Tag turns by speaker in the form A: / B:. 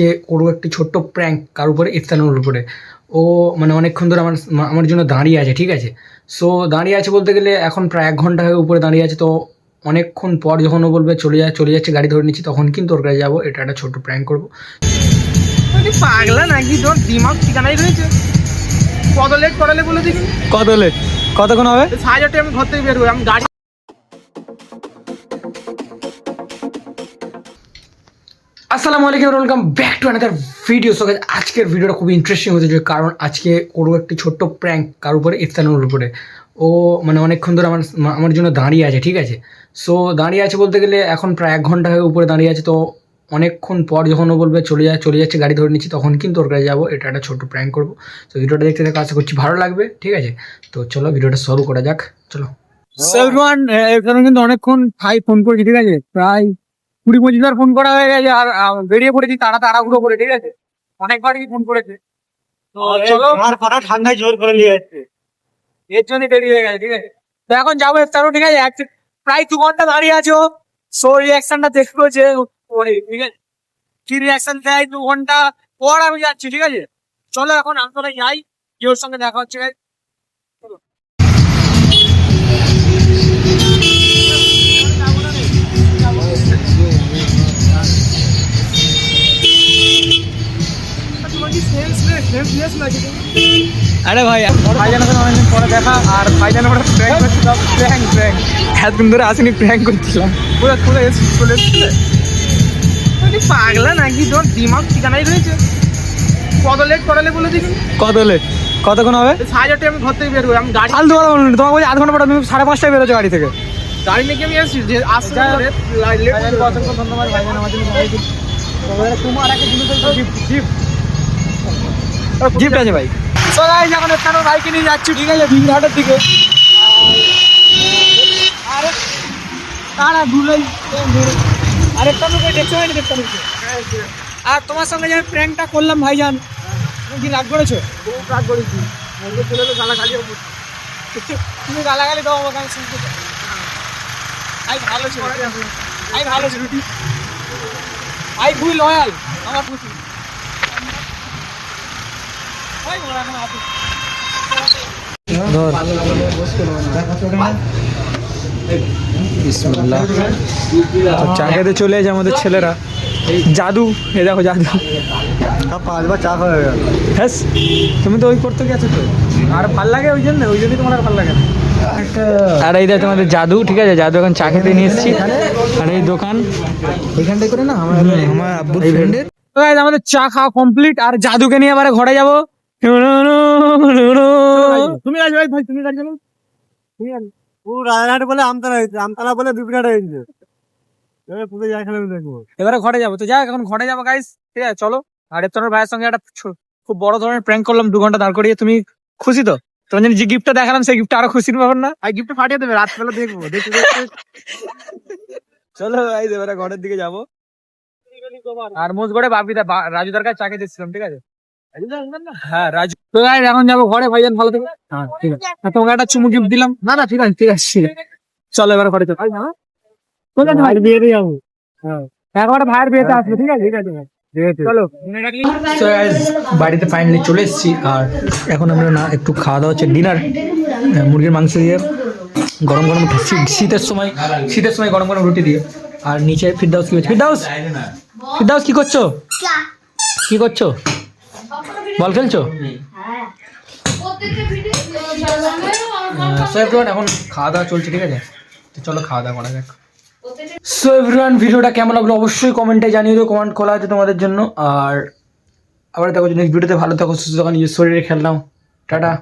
A: যে করব একটি ছোট্ট প্র্যাঙ্ক কার উপরে ইফতানুর উপরে। ও মানে অনেকক্ষণ ধরে আমার আমার জন্য দাঁড়িয়ে আছে ঠিক আছে? সো দাঁড়িয়ে আছে বলতে গেলে এখন প্রায় এক ঘণ্টা হয়ে উপরে দাঁড়িয়ে আছে তো অনেকক্ষণ পর যখন ও বলবে চলে যা চলে যাচ্ছে গাড়ি ধরে নিচ্ছি তখন কিন্তু ওর কাছে যাব এটা একটা ছোট্ট প্র্যাঙ্ক করব।
B: তুই পাগলা নাকি তোর দিমাগ ঠিকানাই রয়েছে? কত লেট করালে বলে দেখি
A: কত লেট কতক্ষণ হবে?
B: সাড়ে চারটে আমি ঘর থেকে বের হই আমি গাড়ি
A: আসসালামু আলাইকুম welcome back to another video so আজকের ভিডিওটা খুবই ইন্টারেস্টিং হতে চলেছে, কারণ আজকে করব একটি ছোট্ট প্র্যাঙ্ক কার উপরে? ইফতানুর উপরে। ও মানে অনেকক্ষণ ধরে আমার আমার জন্য দাঁড়িয়ে আছে, ঠিক আছে? সো দাঁড়িয়ে আছে বলতে গেলে এখন প্রায় এক ঘণ্টা হয়ে উপরে দাঁড়িয়ে আছে, তো অনেকক্ষণ পর যখন ও বলবে চলে যা, চলে যাচ্ছে, গাড়ি ধরে নিচ্ছি, তখন কিন্তু ওর কাছে যাব, এটা একটা ছোট্ট প্র্যাঙ্ক করব। তো ভিডিওটা দেখতে দেখতে আশা করছি ভালো লাগবে, ঠিক আছে? তো চলো ভিডিওটা শুরু করা যাক, চলো।
B: সেলমান এখানে কিন্তু অনেকক্ষণ ভাই ফোন করেছি, ঠিক আছে? প্রায় কুড়ি পঁচিশ বার ফোন করা হয়ে গেছে আর বেরিয়ে পড়েছি তারা তাড়াহুড়ো করে ঠিক আছে? অনেকবারই ফোন করেছে। তো চলো।
C: আর কটা ঠান্ডায় জোর করে নিয়ে যাচ্ছে
B: এর জন্যই দেরি হয়ে গেছে ঠিক আছে? তো এখন যাব ইফতারও ঠিক আছে? এক- প্রায় দু ঘণ্টা দাঁড়িয়ে আছো সো রিয়াকশনটা দেখব যে ওই, ঠিক আছে? কি রিয়াকশন দেয় দু ঘণ্টা পর আমি যাচ্ছি ঠিক আছে? চলো এখন আমি তোরা যাই কেউ ওর সঙ্গে দেখা হচ্ছে
A: আরে ভাই
B: ভাইজানের সাথে অনেকদিন পরে দেখা আর ভাইজানের পরে প্র্যাঙ্ক করছিলাম প্র্যাঙ্ক প্র্যাঙ্ক
A: এতদিন ধরে আসেনি প্র্যাঙ্ক করছিলাম।
B: পুরো চলে এসেছি চলে এসেছিলে পাগলা নাকি তোর দিমাগ ঠিকানাই রয়েছে? কত লেট করালে বলে দেখি
A: কত লেট কতক্ষণ হবে?
B: সাড়ে চারটে আমি ঘর থেকে বের হই আমি গাড়ি
A: ফালতু কথা বলুন তোমাকে বলছি আধ ঘণ্টা পর তুমি সাড়ে পাঁচটায় বেরোছো গাড়ি থেকে।
B: গাড়ি নিয়ে আমি আসছি যে আসতে লেট অসংখ্য ধন্যবাদ ভাইজান আমার তোমার একটা জিনিস গিফট
A: আছে ভাই।
B: তো এখন এখানে বাইকে নিয়ে যাচ্ছি? ঠিক আছে ভিড়হাটের দিকে। আরে তারা ভুলাই আরেকটা লোক দেখতে হয়নি দেখতে হয়েছে আর তোমার সঙ্গে যে প্র্যাঙ্কটা করলাম ভাইজান তুমি কি রাগ করেছ? খুব রাগ করেছি। তুমি গালাগালি দাও আমাকে আমি শুনতে। আই ভালো ছিল। আই ভালো ছিল। আই খুবই লয়াল আমার খুশি ওই ওরা এখন আছে
A: বিসমিল্লাহ তো চা খেতে চলে এসে আমাদের ছেলেরা। জাদু এ দেখো জাদু।
C: পাঁচবার চা হয়ে গেল।
A: হ্যাঁ তুমি তো ওই করতে গেছো তো।
B: আর ভালো লাগে ওই জন্য ওই জন্যই তোমার আর ভালো লাগে না।
A: আর এই দেখো তোমাদের জাদু ঠিক আছে? জাদু এখন চা খেতে নিয়ে এসেছি। আর এই দোকান। এখানটায় করে না আমার আমার আব্বুর ফ্রেন্ডের
B: আমাদের চা খাওয়া কমপ্লিট আর জাদুকে নিয়ে এবারে ঘরে যাব। তুমি আজ ভাই? ভাই তুমি গাড়ি চালাও তুমি
C: ও রায়হাট বলে আমতলা হয়েছে। আমতলা বলে বিপিনাট হয়েছে এবার দেখব।
B: ঘরে যাব। তো যাক এখন ঘরে যাব গাইস ঠিক আছে চলো। আর তোমার ভাইয়ের সঙ্গে একটা খুব বড় ধরনের প্র্যাঙ্ক করলাম দু ঘণ্টা দাঁড় করিয়ে। তুমি খুশি তো? তোমার জন্য যে গিফটটা দেখালাম সেই গিফটটা আরও খুশির ব্যাপার না? আর গিফট ফাটিয়ে দেবে রাতবেলা দেখব। দেখতে দেখতে।
A: চলো গাইস এবারে ঘরের দিকে যাব।
B: আর মোজগড়ে বাপিদা বা- রাজুদার কাছে চাকে দিচ্ছিলাম ঠিক আছে? হ্যাঁ রাজু। তো এখন যাব ঘরে ভাইজান ভালো থেকে। হ্যাঁ ঠিক আছে। তোমাকে একটা চুমু গিফট দিলাম। না না ঠিক আছে ঠিক আছে চলো এবার ঘরে চলো। কোথায় ভাই?
C: বিয়েতে যাব।
B: একবার ভাইয়ের বিয়েতে আসবে ঠিক আছে? ঠিক আছে চলো।
A: তো গাইস বাড়িতে ফাইনালি চলে এসেছি। আর এখন আমরা না একটু খাওয়া দাওয়া হচ্ছে ডিনার মুরগির মাংস দিয়ে। গরম গরম শীতের সময় শীতের সময় গরম গরম রুটি দিয়ে। আর নিচে ফিরদাউস কি হচ্ছে ফিরদাউস? ফিরদাউস কি করছ? কি করছ? বল খেলছো? এভরিওয়ান এখন খাওয়া দাওয়া চলছে ঠিক আছে? তো চলো খাওয়া দাওয়া করা যাক। সো এভরিওয়ান ভিডিওটা কেমন লাগল অবশ্যই কমেন্টে জানিয়ে দিও কমেন্ট খোলা আছে তোমাদের জন্য। আর আবার দেখো নেক্সট ভিডিওতে ভালো থাকো সুস্থ থাকো নিজের শরীরে খেললাম টাটা।